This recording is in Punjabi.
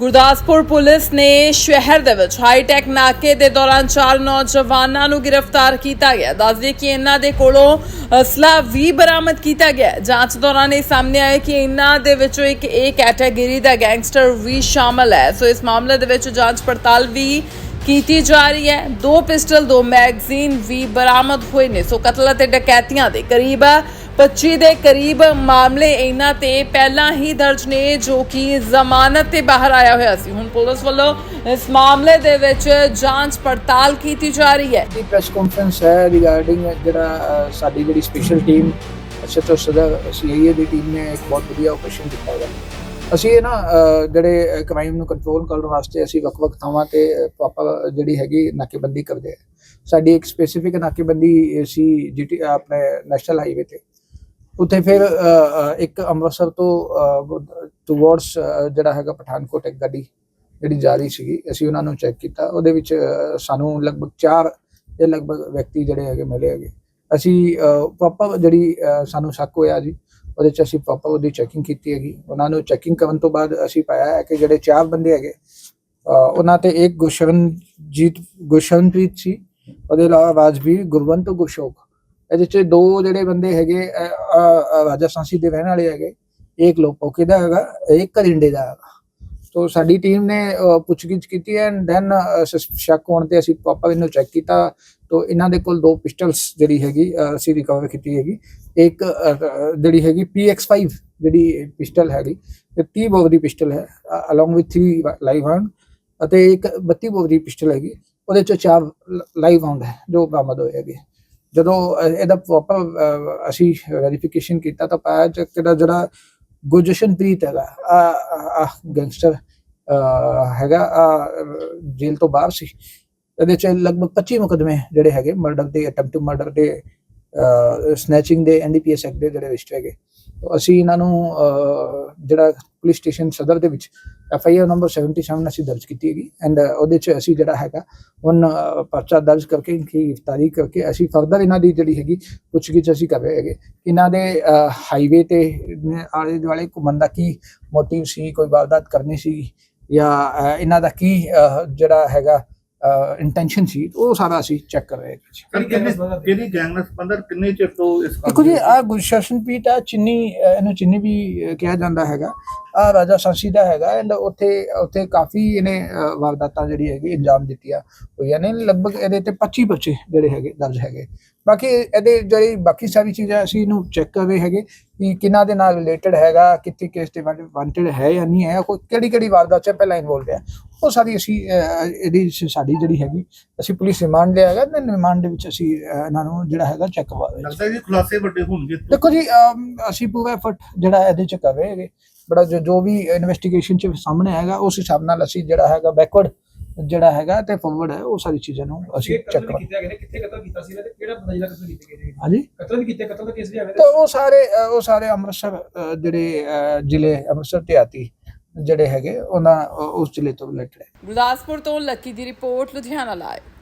ਗੁਰਦਾਸਪੁਰ ਪੁਲਿਸ ਨੇ ਸ਼ਹਿਰ ਦੇ ਵਿੱਚ ਹਾਈਟੈਕ ਨਾਕੇ ਦੇ ਦੌਰਾਨ ਚਾਰ ਨੌਜਵਾਨਾਂ ਨੂੰ ਗ੍ਰਿਫਤਾਰ ਕੀਤਾ ਗਿਆ। ਦੱਸਦੇ ਕਿ ਇਹਨਾਂ ਦੇ ਕੋਲੋਂ ਅਸਲਾ ਵੀ ਬਰਾਮਦ ਕੀਤਾ ਗਿਆ ਜਾਂਚ ਦੌਰਾਨ ਇਹ ਸਾਹਮਣੇ ਆਇਆ ਕਿ ਇਹਨਾਂ ਦੇ ਵਿੱਚੋਂ ਇੱਕ ਏ ਕੈਟਾਗਰੀ ਦਾ ਗੈਂਗਸਟਰ ਵੀ ਸ਼ਾਮਲ ਹੈ। ਸੋ ਇਸ ਮਾਮਲੇ ਦੇ ਵਿੱਚ ਜਾਂਚ ਪੜਤਾਲ ਵੀ ਕੀਤੀ ਜਾ ਰਹੀ ਹੈ। ਦੋ ਪਿਸਟਲ, ਦੋ ਮੈਗਜ਼ੀਨ ਵੀ ਬਰਾਮਦ ਹੋਏ ਨੇ। ਸੋ ਕਤਲ ਅਤੇ ਡਕੈਤੀਆਂ ਦੇ ਕਰੀਬ 25 ਦੇ ਕਰੀਬ ਮਾਮਲੇ ਇਹਨਾਂ ਤੇ ਪਹਿਲਾਂ ਹੀ ਦਰਜ ਨੇ, ਜੋ ਕਿ ਜ਼ਮਾਨਤ ਤੇ ਬਾਹਰ ਆਇਆ ਹੋਇਆ ਸੀ। ਹੁਣ ਪੁਲਿਸ ਵੱਲੋਂ ਇਸ ਮਾਮਲੇ ਦੇ ਵਿੱਚ ਜਾਂਚ ਪੜਤਾਲ ਕੀਤੀ ਜਾ ਰਹੀ ਹੈ। ਦੀ ਪ੍ਰੈਸ ਕਾਨਫਰੰਸ ਹੈ ਰਿਗਾਰਡਿੰਗ ਜਿਹੜਾ ਸਾਡੀ ਜਿਹੜੀ ਸਪੈਸ਼ਲ ਟੀਮ ਐਸਐਚਓ ਸਦਰ ਸੀਆਈਏ ਦੀ ਟੀਮ ਨੇ ਇੱਕ ਬਹੁਤ ਵਧੀਆ ਆਪਰੇਸ਼ਨ ਕੀਤਾ ਹੈ ਅਸੀਂ ਇਹ ਨਾ ਜਿਹੜੇ ਕ੍ਰਾਈਮ ਨੂੰ ਕੰਟਰੋਲ ਕਰਨ ਵਾਸਤੇ ਅਸੀਂ ਵੱਖ-ਵੱਖ ਥਾਵਾਂ ਤੇ ਪ੍ਰੋਪਰ ਜਿਹੜੀ ਹੈਗੀ ਨਾਕੇਬੰਦੀ ਕਰਦੇ ਹਾਂ ਸਾਡੀ ਇੱਕ ਸਪੈਸੀਫਿਕ ਨਾਕੇਬੰਦੀ ਸੀ ਜੀਟੀ ਆਪਣੇ ਨੈਸ਼ਨਲ ਹਾਈਵੇ ਤੇ। ਉੱਥੇ ਫਿਰ ਇੱਕ ਅੰਮ੍ਰਿਤਸਰ ਤੋਂ ਟੁਵਰਡਸ ਜਿਹੜਾ ਹੈਗਾ ਪਠਾਨਕੋਟ ਇੱਕ ਗੱਡੀ ਜਿਹੜੀ ਜਾ ਰਹੀ ਸੀਗੀ, ਅਸੀਂ ਉਹਨਾਂ ਨੂੰ ਚੈੱਕ ਕੀਤਾ। ਉਹਦੇ ਵਿੱਚ ਸਾਨੂੰ ਲਗਭਗ 4 ਦੇ ਲਗਭਗ ਵਿਅਕਤੀ ਜਿਹੜੇ ਹੈਗੇ ਮਿਲੇ ਹੈਗੇ। ਅਸੀਂ ਪਾਪਾ ਜਿਹੜੀ ਸਾਨੂੰ ਸ਼ੱਕ ਹੋਇਆ ਜੀ, ਉਹਦੇ ਚ ਅਸੀਂ ਪਾਪਾ ਉਹਦੀ ਚੈਕਿੰਗ ਕੀਤੀ ਹੈਗੀ। ਉਹਨਾਂ ਨੂੰ ਚੈਕਿੰਗ ਕਰਨ ਤੋਂ ਬਾਅਦ ਅਸੀਂ ਪਾਇਆ ਹੈ ਕਿ ਜਿਹੜੇ ਚਾਰ ਬੰਦੇ ਹੈਗੇ ਉਹਨਾਂ ਤੇ ਇੱਕ ਗੁਸ਼ਰਨਜੀਤ ਗੁਸ਼ਰਨਪ੍ਰੀਤ ਸੀ, ਉਹਦੇ ਇਲਾਵਾ ਰਾਜਵੀਰ, ਗੁਰਵੰਤ ਗੁਸ਼ੋਕ ਇਹਦੇ ਚ ਦੋ ਜਿਹੜੇ ਬੰਦੇ ਹੈਗੇ ਅ, ਸੀ ਦੇ ਰਹਿਣ ਵਾਲੇ ਹੈਗੇ ਇੱਕ ਲੋਪੋਕੇ ਦਾ ਹੈਗਾ ਇੱਕ ਕਰਿੰਡੇ ਦਾ ਹੈਗਾ। ਤੋ ਸਾਡੀ ਟੀਮ ਨੇ ਪੁੱਛਗਿੱਛ ਕੀਤੀ ਐਂਡ ਦੈਨ ਸ਼ੱਕ ਹੋਣ ਤੇ ਅਸੀਂ ਪਾਪਾ ਇਹਨੂੰ ਚੈੱਕ ਕੀਤਾ। ਤੋ ਇਹਨਾਂ ਦੇ ਕੋਲ ਦੋ ਪਿਸਟਲਸ ਜਿਹੜੀ ਹੈਗੀ ਅਸੀਂ ਰਿਕਵਰ ਕੀਤੀ ਹੈਗੀ। ਇੱਕ ਅ, ਅ, ਜਿਹੜੀ ਹੈਗੀ PX5 ਜਿਹੜੀ ਪਿਸਟਲ ਹੈਗੀ ਤੇ 30 ਬੋਰ ਦੀ ਪਿਸਟਲ ਹੈ ਅਲੋਂਗ ਵਿਦ 3 ਲਾਈਵ ਰਾਉਂਡ ਅਤੇ ਇੱਕ 32 ਬੋਰ ਦੀ ਪਿਸਟਲ ਹੈਗੀ। ਉਹਦੇ ਚ ਚਾਰ ਲਾਈਵ ਰਾਉਂਡ ਹੈ ਜੋ ਬਰਾਮਦ ਹੋਏ ਹੈਗੇ। ਜਦੋਂ ਇਹਦਾ ਪ੍ਰੋਪਰ ਅਸੀਂ ਵੈਰੀਫਿਕੇਸ਼ਨ ਕੀਤਾ ਤਾਂ ਪਾਇਆ ਚ ਕਿਹੜਾ ਜਿਹੜਾ ਗੁਰਜਸ਼ਨਪ੍ਰੀਤ ਹੈਗਾ, ਆ ਗੈਂਗਸਟਰ ਹੈਗਾ ਜੇਲ੍ਹ ਤੋਂ ਬਾਹਰ ਸੀ। ਇਹਦੇ ਚ ਲਗਭਗ 25 ਮੁਕਦਮੇ ਜਿਹੜੇ ਹੈਗੇ ਮਰਡਰ ਦੇ ਅਟੈਂਪਟ ਟੂ ਮਰਡਰ ਦੇ ਸਨੈਚਿੰਗ ਦੇ ਐਨਡੀਪੀਐਸ ਐਕਟ ਦੇ ਜਿਹੜੇ ਰਜਿਸਟਰ ਹੈਗੇ। ਤਾਂ ਅਸੀਂ ਇਹਨਾਂ ਨੂੰ ਅਹ, ਜਿਹੜਾ ਪੁਲਿਸ ਸਟੇਸ਼ਨ ਸਦਰ ਦੇ ਵਿੱਚ ਐਫ ਆਈ ਆਰ ਨੰਬਰ 77 ਅਸੀਂ ਦਰਜ ਕੀਤੀ ਹੈਗੀ ਐਂਡ ਉਹਦੇ ਚ ਅਸੀਂ ਜਿਹੜਾ ਹੈਗਾ ਹੁਣ ਪਰਚਾ ਦਰਜ ਕਰਕੇ ਇਨਕੀ ਗ੍ਰਿਫਤਾਰੀ ਕਰਕੇ ਅਸੀਂ ਫਰਦਰ ਇਹਨਾਂ ਦੀ ਜਿਹੜੀ ਹੈਗੀ ਪੁੱਛਗਿੱਛ ਅਸੀਂ ਕਰ ਰਹੇ ਹੈਗੇ। ਇਹਨਾਂ ਦੇ ਹਾਈਵੇ ਤੇ ਆਲੇ ਦੁਆਲੇ ਘੁੰਮਣ ਦਾ ਕੀ ਮੋਟਿਵ ਸੀ ਕੋਈ ਵਾਰਦਾਤ ਕਰਨੀ ਸੀ ਜਾਂ ਇਹਨਾਂ ਦਾ ਕੀ ਜਿਹੜਾ ਹੈਗਾ ਇੰਟੈਂਸ਼ਨ ਸੀ ਉਹ ਸਾਰਾ ਅਸੀਂ ਚੈੱਕ ਕਰ ਰਹੇ ਕਿੰਨੇ ਕਿਹਦੀ ਗੈਂਗ ਨਾਲ ਸੰਬੰਧਤ ਕਿੰਨੇ ਚਿਰ ਤੋਂ ਇਸ ਕੰਮ ਦੇਖੋ ਜੀ ਆ ਗੁਰਸ਼ਾਸਨ ਪੀਠ ਆ ਚਿੰਨੀ ਇਹਨੂੰ ਚਿੰਨੀ ਵੀ ਕਿਹਾ ਜਾਂਦਾ ਹੈਗਾ। ਆ ਰਾਜਾ ਸਾਂਸੀ ਦਾ ਹੈਗਾ ਐਂਡ ਉੱਥੇ ਉੱਥੇ ਕਾਫੀ ਇਹਨੇ ਵਾਰਦਾਤਾਂ ਜਿਹੜੀ ਹੈਗੀ ਅੰਜਾਮ ਦਿੱਤੀਆਂ ਹੋਈਆਂ ਨੇ। ਲਗਭਗ ਇਹਦੇ ਤੇ 25 ਬੱਚੇ ਜਿਹੜੇ ਹੈਗੇ ਦਰਜ ਹੈਗੇ। ਬਾਕੀ ਇਹਦੇ ਜਿਹੜੀ ਬਾਕੀ ਸਾਰੀ ਚੀਜ਼ਾਂ ਅਸੀਂ ਇਹਨੂੰ ਚੈੱਕ ਕਰ ਰਹੇ ਹੈਗੇ ਕਿ ਕਿਹਨਾਂ ਦੇ ਨਾਲ ਰਿਲੇਟਡ ਹੈਗਾ ਕਿੱਥੇ ਕੇਸ ਤੇ ਵਾਂਟਡ ਹੈ ਜਾਂ ਨਹੀਂ ਹੈ ਕੋਈ ਕਿਹੜੀ ਕਿਹੜੀ ਵਾਰਦਾਤ ਚ ਪਹਿਲਾਂ ਇਨਵੋਲਡ ਹੈ। ਉਹ ਸਾਰੀ ਅਸੀਂ ਇਹਦੀ ਸਾਡੀ ਜਿਹੜੀ ਹੈਗੀ ਅਸੀਂ ਪੁਲਿਸ ਰਿਮਾਂਡ ਲਿਆ ਹੈਗਾ ਤੇ ਰਿਮਾਂਡ ਦੇ ਵਿੱਚ ਅਸੀਂ ਇਹਨਾਂ ਨੂੰ ਜਿਹੜਾ ਹੈਗਾ ਚੈੱਕ ਹਾਂ ਲੱਗਦਾ ਜੀ ਖੁਲਾਸੇ ਵੱਡੇ ਹੋਣਗੇ। ਦੇਖੋ ਜੀ ਅਸੀਂ ਪੂਰਾ ਐਫਰਟ ਜਿਹੜਾ ਇਹਦੇ ਚ ਕਰ ਰਹੇ ਹੈਗੇ। ਬੜਾ ਜੋ ਜੋ ਵੀ ਇਨਵੈਸਟੀਗੇਸ਼ਨ ਚ ਸਾਹਮਣੇ ਆਏਗਾ ਉਸ ਹਿਸਾਬ ਨਾਲ ਅਸੀਂ ਜਿਹੜਾ ਹੈਗਾ ਬੈਕਵਰਡ ਜਿਹੜਾ ਹੈਗਾ ਤੇ ਫਾਰਵਰਡ ਹੈ ਉਹ ਸਾਰੀ ਚੀਜ਼ਾਂ ਨੂੰ ਅਸੀਂ ਚੈੱਕ ਕਰ ਕੀਤਾ ਗਿਆ ਕਿੱਥੇ ਕਤਲ ਕੀਤਾ ਸੀ ਇਹਨਾਂ ਤੇ ਕਿਹੜਾ ਬੰਦਾ ਜਿਹੜਾ ਕਤਲ ਕੀਤੇ ਗਏ ਨੇ? ਹਾਂਜੀ? ਕਤਲ ਵੀ ਕੀਤੇ ਕਤਲ ਦਾ ਕੇਸ ਵੀ ਆਵੇ ਤਾਂ ਉਹ ਸਾਰੇ ਉਹ ਸਾਰੇ ਅੰਮ੍ਰਿਤਸਰ ਜਿਹੜੇ ਜ਼ਿਲ੍ਹੇ ਅੰਮ੍ਰਿਤਸਰ ਤੇ ਆਤੀ। ਜਿਹੜੇ ਹੈਗੇ, ਉਹਨਾਂ ਉਸ ਜ਼ਿਲ੍ਹੇ ਤੋਂ ਰਿਲੇਟਡ ਹੈ। ਗੁਰਦਾਸਪੁਰ ਤੋਂ ਲੱਕੀ ਦੀ ਰਿਪੋਰਟ, ਲੁਧਿਆਣਾ ਲਾਈਵ